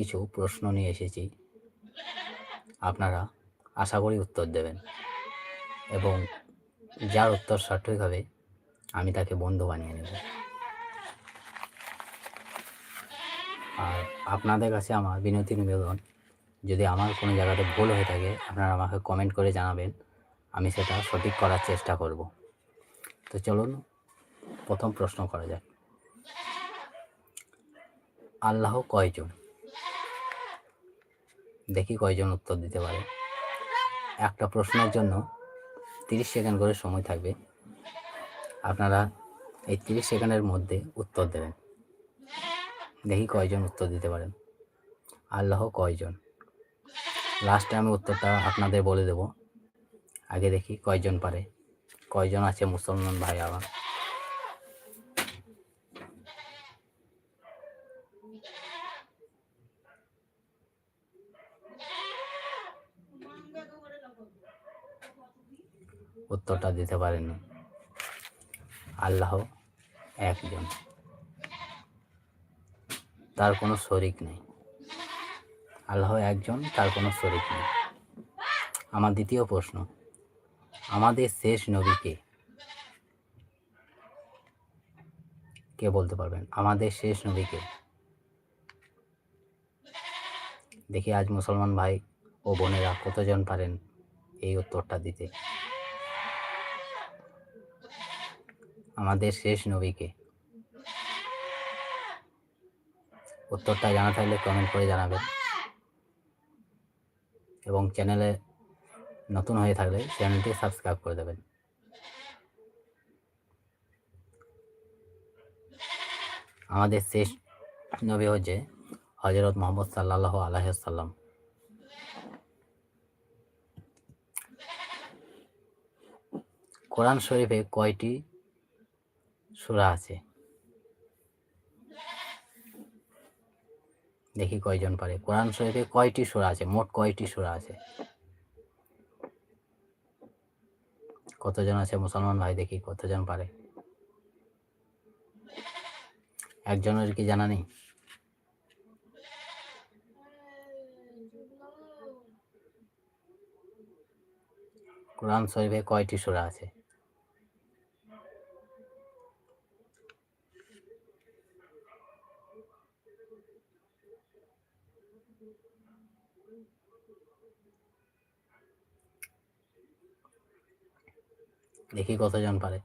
কিছু প্রশ্ন নিয়ে এসেছি। আপনারা আশা করি উত্তর দেবেন। এবং যার উত্তর সঠিক হবে, আমি তাকে বন্ধু বানিয়ে নেব। আর আপনাদের কাছে আমার বিনতি নিবেদন, যদি আমার কোনো জায়গাতে ভুল হয়ে থাকে, আপনারা আমাকে কমেন্ট করে জানাবেন। আমি সেটা সঠিক করার চেষ্টা করব। তো চলুন, প্রথম প্রশ্ন করা যাক। আল্লাহ কয়জন? দেখি কয়জন উত্তর দিতে পারে। একটা প্রশ্নের জন্য তিরিশ সেকেন্ড করে সময় থাকবে। আপনারা এই তিরিশ সেকেন্ডের মধ্যে উত্তর দেবেন। দেখি কয়জন উত্তর দিতে পারেন। আল্লাহ কয়জন? লাস্টে আমি উত্তরটা আপনাদের বলে দেব। আগে দেখি কয়জন পারে। কয়জন আছে মুসলমান ভাই আমার উত্তরটা দিতে পারেননি। আল্লাহ একজন। তার কোনো শরিক নেই। আল্লাহ একজন, তার কোনো শরিক নেই। আমার দ্বিতীয় প্রশ্ন, আমাদের শেষ নবীকে কে বলতে পারবেন? আমাদের শেষ নবীকে। দেখি আজ মুসলমান ভাই ও বোনেরা কতজন পারেন এই উত্তরটা দিতে? আমাদের শেষ নবীকে। উত্তরটা জানা থাকলে কমেন্ট করে জানাবেন। এবং চ্যানেলে নতুন হয়ে থাকলে চ্যানেলটি সাবস্ক্রাইব করে দেবেন। আমাদের শেষ নবী হচ্ছে হজরত মোহাম্মদ সাল্লাহ আলাইসাল্লাম কোরআন শরীফে কয়টি সূরা আছে। দেখি কয়জন পারে। কোরআন শরীফে কয়টি সূরা আছে? মোট কয়টি সূরা আছে? কতজন আছে মুসলমান ভাই? দেখি কতজন পারে। একজনের কি জানা নেই? কোরআন শরীফে কয়টি সূরা আছে? দেখি কতজন পারে।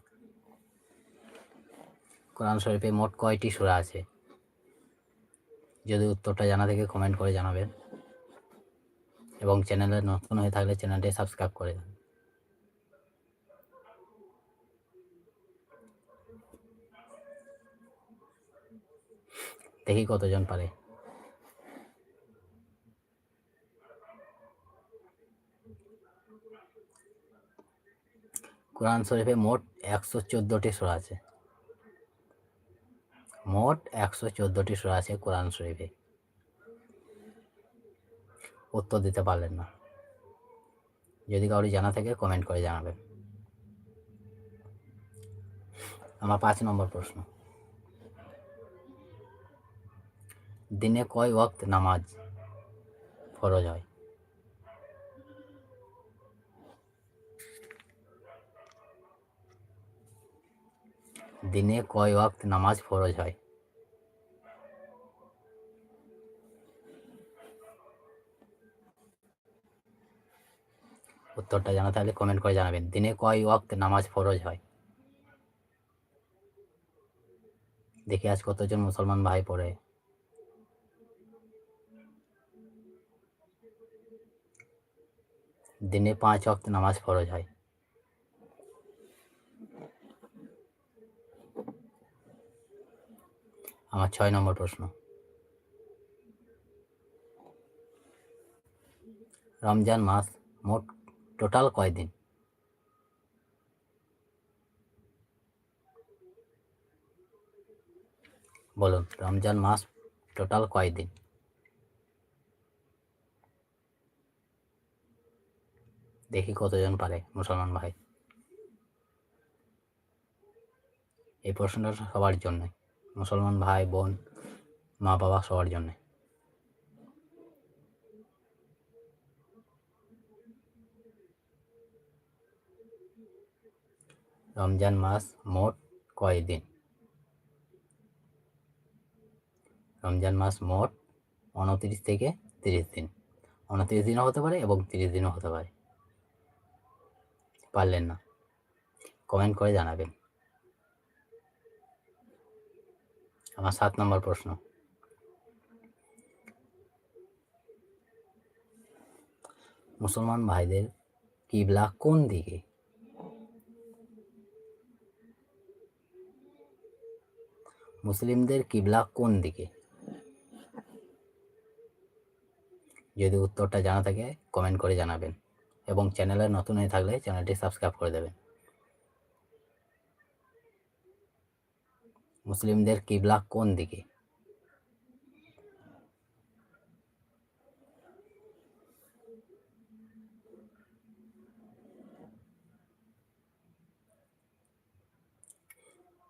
কোরআন শরীফে মোট কয়টি সূরা আছে? যদি উত্তরটা জানা থেকে কমেন্ট করে জানাবেন। এবং চ্যানেলে নতুন হয়ে থাকলে চ্যানেলটি সাবস্ক্রাইব করে দেন। দেখি কতজন পারে। কোরআন শরীফে মোট একশো চোদ্দোটি সুরা আছে। মোট একশো চোদ্দোটি সুরা আছে কোরআন শরীফে। উত্তর দিতে পারলেন না। যদি কাউরি জানা থাকে কমেন্ট করে জানাবেন। আমার পাঁচ নম্বর প্রশ্ন। দিনে কয় ওয়াক্ত নামাজ ফরজ হয়? দিনে কয় ওয়াক্ত নামাজ ফরজ হয়? উত্তরটা জানা থাকলে কমেন্ট করে জানাবেন। দিনে কয় ওয়াক্ত নামাজ ফরজ হয়? দেখি আজ কতজন মুসলমান ভাই পড়ে। দিনে পাঁচ ওয়াক্ত নামাজ ফরজ হয়। আমার ছয় নম্বর প্রশ্ন। রমজান মাস মোট টোটাল কয়দিন? বলুন, রমজান মাস টোটাল কয়দিন? দেখি কতজন পারে মুসলমান ভাই। এই প্রশ্নটা সবার জন্যই। মুসলমান ভাই, বোন, মা বাবা সবার জন্যে। রমজান মাস মোট কয়দিন রমজান মাস মোট উনত্রিশ থেকে তিরিশ দিন। উনত্রিশ দিনও হতে পারে এবং তিরিশ দিনও হতে পারে। পারলেন না। কমেন্ট করে জানাবেন। আমার সাত নম্বর প্রশ্ন। মুসলমান ভাইদের কিবলা কোন দিকে? মুসলিমদের কিবলা কোন দিকে? যদি উত্তরটা জানা থাকে কমেন্ট করে জানাবেন। এবং চ্যানেলে নতুন হয়ে থাকলে চ্যানেলটি সাবস্ক্রাইব করে দেবেন। মুসলিমদের কিবলা কোন দিকে?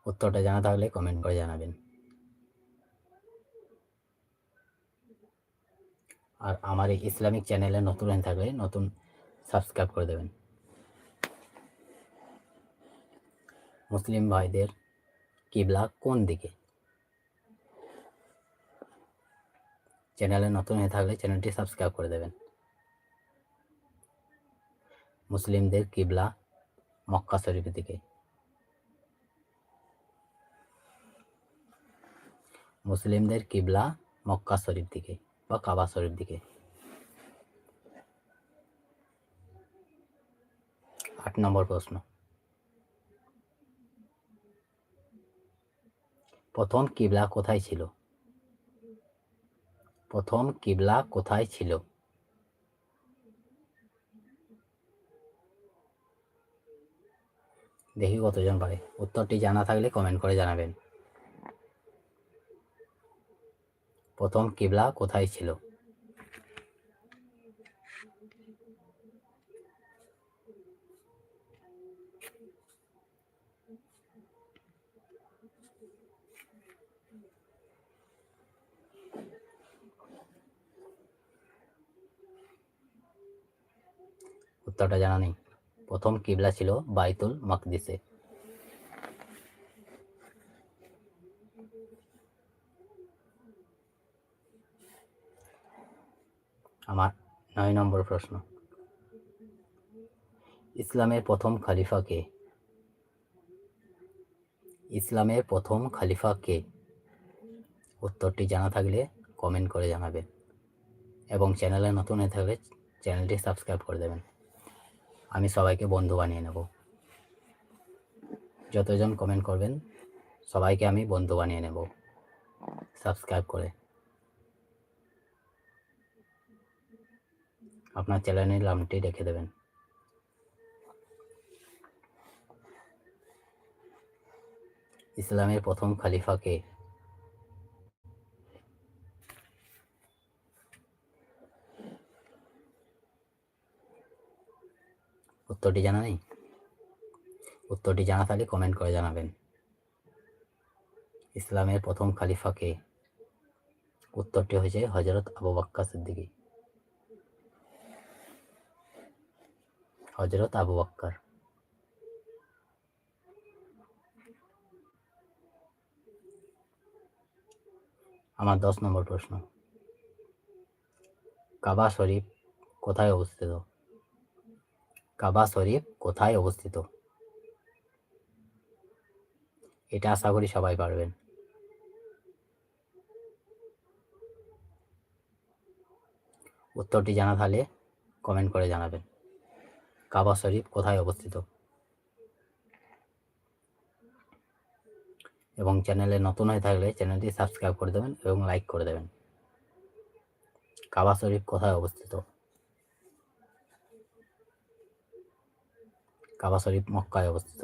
উত্তরটা জানা থাকলে কমেন্ট করে জানাবেন। আর আমার এই ইসলামিক চ্যানেলে নতুন হয়ে থাকলে নতুন সাবস্ক্রাইব করে দেবেন। মুসলিম ভাইদের কিবলা কোন দিকে? চ্যানেলে নতুন হয়ে থাকলে চ্যানেলটি সাবস্ক্রাইব করে দেবেন। মুসলিমদের কিবলা মক্কা শরীফের দিকে। মুসলিমদের কিবলা মক্কা শরীফ দিকে বা কাবা শরীফ দিকে। আট নম্বর প্রশ্ন। প্রথম কিবলা কোথায় ছিল? প্রথম কিবলা কোথায় ছিল? দেখি কতজন পারে। উত্তরটি জানা থাকলে কমেন্ট করে জানাবেন। প্রথম কিবলা কোথায় ছিল? উত্তরটা জানা নেই। প্রথম কিবলা ছিল বাইতুল মাকদিসে। আমার নয় নম্বর প্রশ্ন। ইসলামের প্রথম খালিফা কে? ইসলামের প্রথম খালিফা কে? উত্তরটি জানা থাকলে কমেন্ট করে জানাবেন এবং চ্যানেলে নতুন হয়ে থাকলে চ্যানেলটি সাবস্ক্রাইব করে দেবেন। আমি সবাইকে বন্ধু বানিয়ে নেব। যতজন কমেন্ট করবেন, সবাইকে আমি বন্ধু বানিয়ে নেব। সাবস্ক্রাইব করে। আপনার চ্যানেলের নামটি রেখে দেবেন। ইসলামের প্রথম খালিফা কে উত্তরটি জানা নেই? উত্তরটি জানা থাকলে কমেন্ট করে জানাবেন। ইসলামের প্রথম খালিফা কে উত্তরটি হয়েছে হজরত আবু বাক্কা সিদ্দিকী। হজরত আবু বক্কর। আমার দশ নম্বর প্রশ্ন। কাবা শরীফ কোথায় অবস্থিত? কাবা শরীফ কোথায় অবস্থিত? এটা আশা করি সবাই পারবেন। উত্তরটি জানা থাকলে কমেন্ট করে জানাবেন। কাবা শরীফ কোথায় অবস্থিত? এবং চ্যানেলে নতুন হয়ে থাকলে চ্যানেলটি সাবস্ক্রাইব করে দেবেন এবং লাইক করে দেবেন। কাবা শরীফ কোথায় অবস্থিত? কাবা শরীফ মক্কায় অবস্থিত।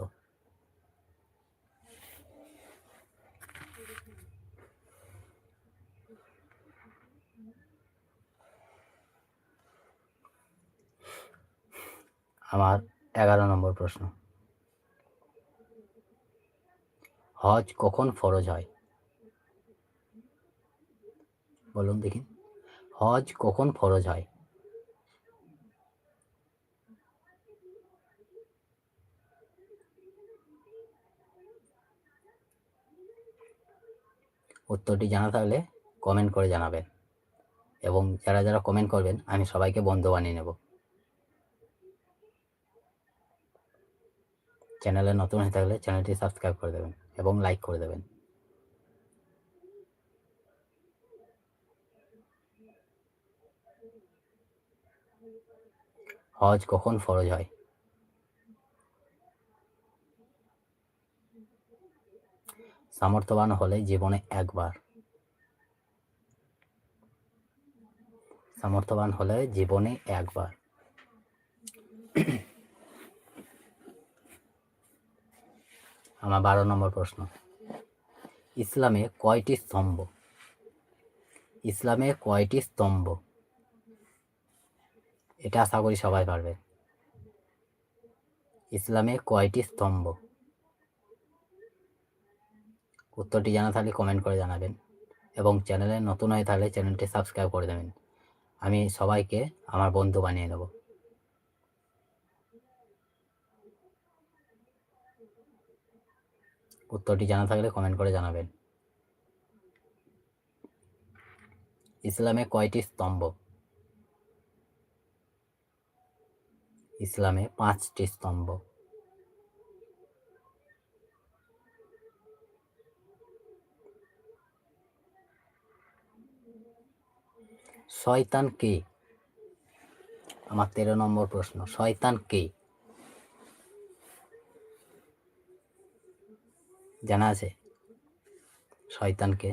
আমার এগারো নম্বর প্রশ্ন। হজ কখন ফরজ হয়? বলুন দেখি। হজ কখন ফরজ হয়? উত্তরটি জানা থাকলে কমেন্ট করে জানাবেন। এবং যারা যারা কমেন্ট করবেন, আমি সবাইকে বন্ধু বানিয়ে নেব। চ্যানেলে নতুন হয়ে থাকলে চ্যানেলটি সাবস্ক্রাইব করে দেবেন এবং লাইক করে দেবেন। হজ কখন ফরজ হয়? সামর্থ্যবান হলে জীবনে একবার। সামর্থ্যবান হলে জীবনে একবার। আমার বারো নম্বর প্রশ্ন। ইসলামে কয়টি স্তম্ভ? ইসলামে কয়টি স্তম্ভ? এটা আশা করি সবাই পারবে। ইসলামে কয়টি স্তম্ভ? উত্তরটি জানা থাকলে কমেন্ট করে জানাবেন এবং চ্যানেলে নতুন হয়ে থাকলে চ্যানেলটি সাবস্ক্রাইব করে দেবেন। আমি সবাইকে আমার বন্ধু বানিয়ে নেব উত্তরটি জানা থাকলে কমেন্ট করে জানাবেন। ইসলামে কয়টি স্তম্ভ? ইসলামে পাঁচটি স্তম্ভ। শয়তান কে? আমার তেরো নম্বর প্রশ্ন, শয়তান কে? জানা আছে? শয়তানকে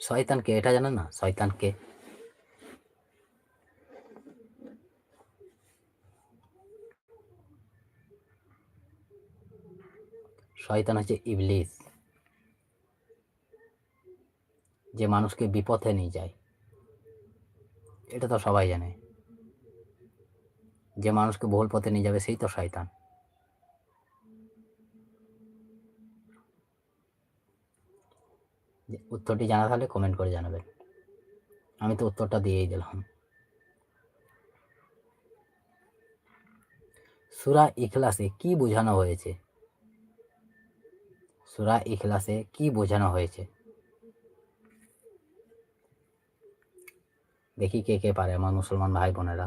শয়তানকে এটা জানেন না? শয়তানকে শয়তান হচ্ছে ইবলিস। যে মানুষকে বিপথে নিয়ে যায়। এটা তো সবাই জানে। যে মানুষকে ভুল পথে নিয়ে যাবে, সেই তো শয়তান। উত্তরটি জানা থাকলে কমেন্ট করে জানাবেন। আমি তো উত্তরটা দিয়েই দিলাম। সুরা ইখলাসে কি বোঝানো হয়েছে? সুরা ইখলাসে কি বোঝানো হয়েছে? দেখি কে কে পারে আমার মুসলমান ভাই বোনেরা।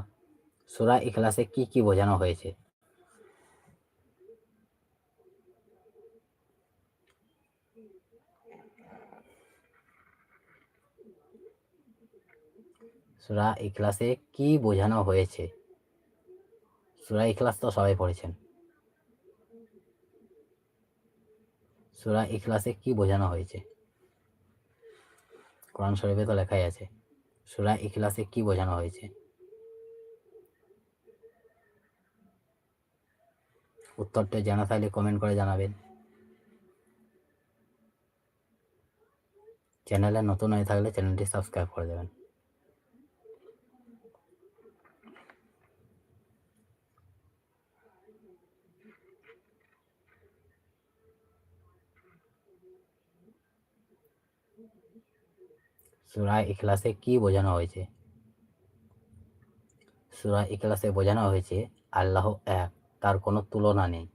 সুরা ইখলাসে কি কি বোঝানো হয়েছে? সুরা ইখলাসে কি বোঝানো হয়েছে? সুরা ইখলাস তো সবাই পড়েছেন। সুরা ইখলাসে কি বোঝানো হয়েছে? কোরআন শরীফে তো লেখাই আছে। সুরা ইখলাসে কি বোঝানো হয়েছে? উত্তরটা জানা থাকলে কমেন্ট করে জানাবেন। চ্যানেলে নতুন হয়ে থাকলে চ্যানেলটি সাবস্ক্রাইব করে দেবেন। সুরা ইখলাসে কি বোঝানো হয়েছে? সুরা ইখলাসে বোঝানো হয়েছে, আল্লাহ এক, তার কোনো তুলনা নেই।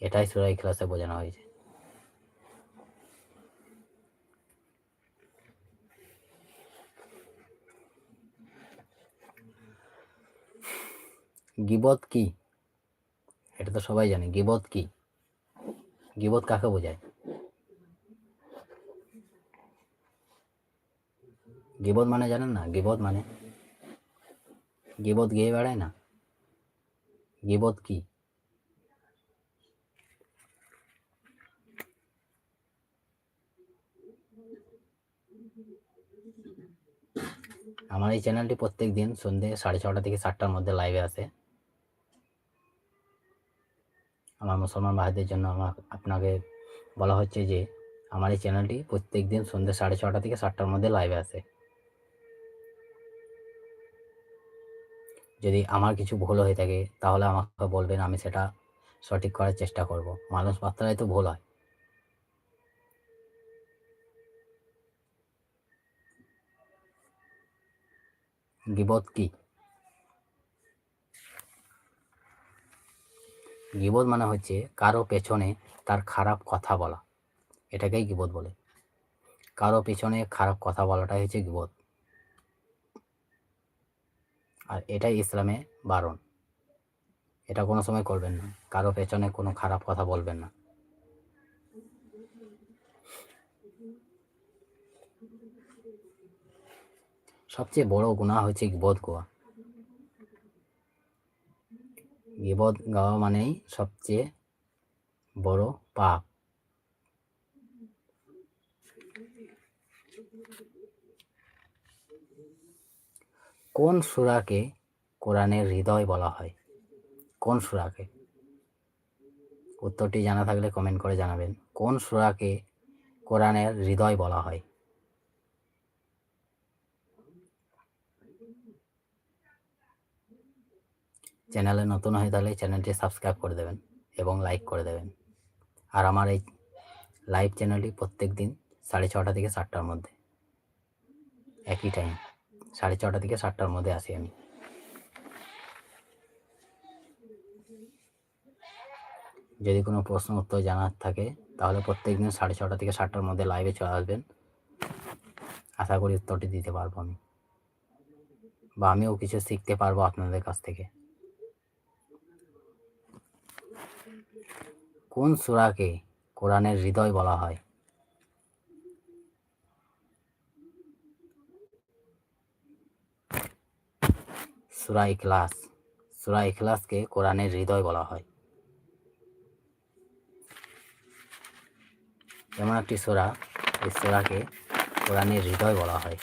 এটাই সুরা ইখলাসে বোঝানো হয়েছে। গিবত কি? এটা তো সবাই জানে, গিবত কি? গিবত কাকে বোঝায়? গিবত মানে জানেন না? গিবত মানে? গিবত গিয়ে বেড়ায় না? গিবত কি? আমার এই চ্যানেলটি প্রত্যেক দিন সন্ধ্যে সাড়ে ছটা থেকে সাতটার মধ্যে লাইভে আসে আমার মুসলমান ভাইদের জন্য আমার আপনাকে বলা হচ্ছে যে, আমার এই চ্যানেলটি প্রত্যেক দিন সন্ধ্যে সাড়ে ছটা থেকে সাতটার মধ্যে লাইভে আসে যদি আমার কিছু ভুল হয়ে থাকে, তাহলে আমাকে বলবেন, আমি সেটা সঠিক করার চেষ্টা করব। মানুষ মাত্রায় তো ভুল হয়। গিবত কি? গিবত মানে হচ্ছে কারও পেছনে তার খারাপ কথা বলা। এটাকেই গিবত বলে। কারও পেছনে খারাপ কথা বলাটাই হচ্ছে গিবত। আর এটাই ইসলামে বারণ। এটা কোনো সময় করবেন না। কারও পেছনে কোনো খারাপ কথা বলবেন না। সবচেয়ে বড় গুণা হচ্ছে গিবত গোয়া। গিবত গাওয়া মানেই সবচেয়ে বড় পাপ। কোন সুরাকে কোরআনের হৃদয় বলা হয়? কোন সুরাকে? উত্তরটি জানা থাকলে কমেন্ট করে জানাবেন। কোন সুরাকে কোরআনের হৃদয় বলা হয়? চ্যানেলে নতুন হয়ে থাকলে চ্যানেলটি সাবস্ক্রাইব করে দেবেন এবং লাইক করে দেবেন। আর আমার এই লাইভ চ্যানেলটি প্রত্যেক দিন সাড়ে ছটা থেকে সাতটার মধ্যে। একই টাইম সাড়ে ছটা থেকে সাতটার মধ্যে আসি আমি। যদি কোনো প্রশ্ন, উত্তর জানার থাকে, তাহলে প্রত্যেক দিন সাড়ে ছটা থেকে সাতটার মধ্যে লাইভে চলে আসবেন। আশা করি উত্তরটি দিতে পারব আমি। বা আমিও কিছু শিখতে পারব আপনাদের কাছ থেকে। কোন সূরাকে কোরআনের হৃদয় বলা হয়? সূরা ইখলাস। সূরা ইখলাসকে কোরআনের হৃদয় বলা হয়। এমন একটি সূরা, এই সোরাকে কোরআনের হৃদয় বলা হয়।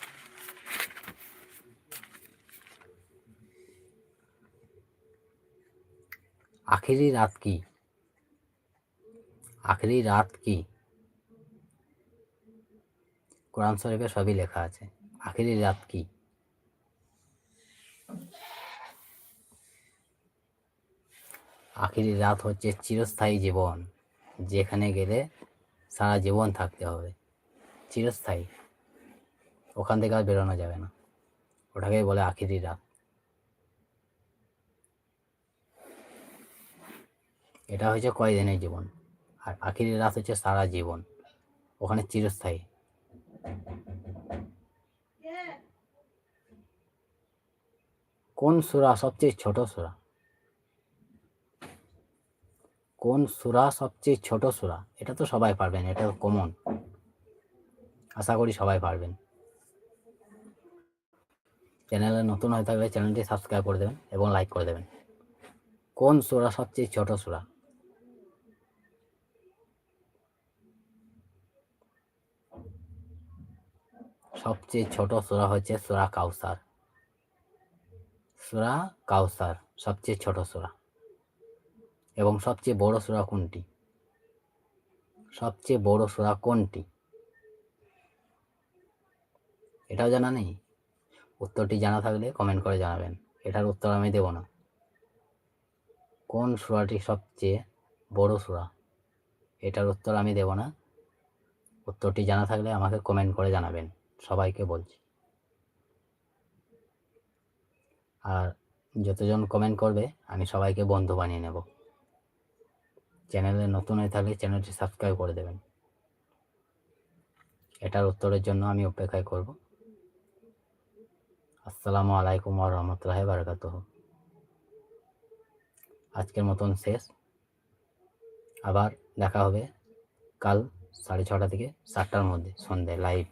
আখেরি রাত কি? আখেরি রাত কি? কোরআন শরীফে সবই লেখা আছে। আখেরি রাত কি? আখেরি রাত হচ্ছে চিরস্থায়ী জীবন, যেখানে গেলে সারা জীবন থাকতে হবে। চিরস্থায়ী। ওখান থেকে আর বেরোনো যাবে না। ওটাকেই বলে আখেরি রাত। এটা হচ্ছে কয়দিনের জীবন? আর আখিরি রাত হচ্ছে সারা জীবন। ওখানে চিরস্থায়ী। কোন সুরা? সবচেয়ে ছোট সুরা। কোন সুরা সবচেয়ে ছোট সুরা? এটা তো সবাই পারবেন, এটা কমন আশা করি সবাই পারবেন। চ্যানেলে নতুন হয়ে থাকলে চ্যানেলটি সাবস্ক্রাইব করে দেবেন এবং লাইক করে দেবেন। কোন সুরা সবচেয়ে ছোট সুরা? সবচেয়ে ছোট সূরা হচ্ছে সূরা কাউসার। সূরা কাউসার, সবচেয়ে ছোট সূরা। এবং সবচেয়ে বড় সূরা কোনটি? সবচেয়ে বড় সূরা কোনটি? এটাও জানা নেই? উত্তরটি জানা থাকলে কমেন্ট করে জানাবেন। এটার উত্তর আমি দেব না। কোন সূরাটি সবচেয়ে বড় সূরা? এটার উত্তর আমি দেব না। উত্তরটি জানা থাকলে আমাকে কমেন্ট করে জানাবেন। সবাইকে বলছি। আর যতজন কমেন্ট করবে, আমি সবাইকে বন্ধু বানিয়ে নেব। চ্যানেলে নতুন হয়ে থাকলে চ্যানেলটি সাবস্ক্রাইব করে দেবেন। এটার উত্তরের জন্য আমি অপেক্ষায় করব। আসসালামু আলাইকুম ওয়া রাহমাতুল্লাহি বারাকাতুহ। আজকের মতন শেষ। আবার দেখা হবে কাল সাড়ে ছটা থেকে সাতটার মধ্যে সন্ধ্যায় লাইভ